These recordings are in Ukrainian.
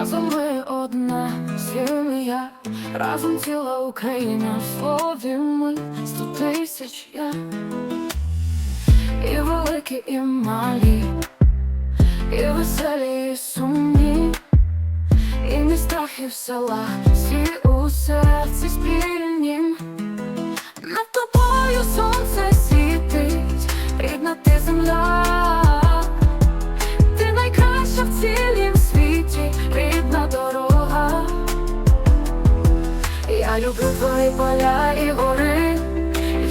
Разом ми одна сім'я, разом ціла Україна, в слові ми сто тисяч я, і великі, і малі, і веселі, і сумні, і не страхи в селах, всі у серці спільні. Над тобою сонце світить, рідна ти земля, Я люблю твої поля і гори,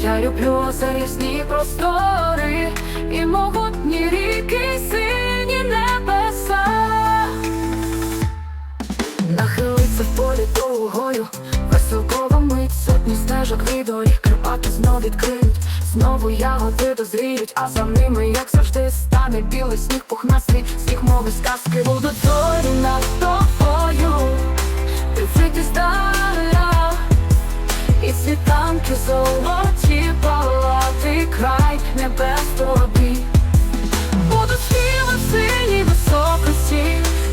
я люблю ясні простори, і могутні ріки, сині небеса. Нахилиться в полі довгою, веселкова мить, сотні стежок від доріг, Карпати знов відкриють, знову ягоди дозріють, а за ними, як завжди, стане білий сніг пухнастий, сніг мови сказки. Будуть зорі над тобою, золоті палати край небес тобі. Будуть співи в синій високості,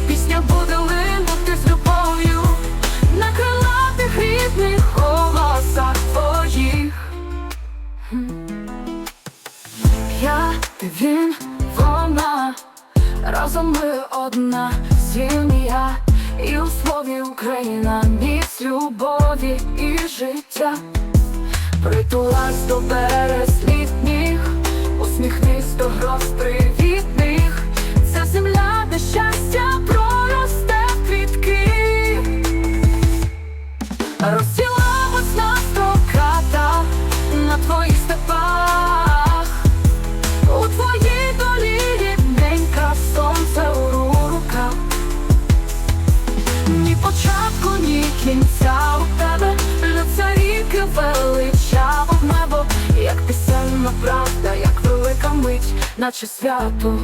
пісня буде линути з любов'ю на крилатих рідних голосах твоїх. Я, ти він, вона, разом ми одна сім'я, і у слові Україна міць любові і життя. Притулась до берез літніх, усміхнись до гроз привітних, це земля, де щастя проросте в квітки, розціла весна строката на твоїх степах, у твоїй долі рідненька сонце у руках. Ні початку, ні кінця у тебе. Лються ріки величаво наче свято.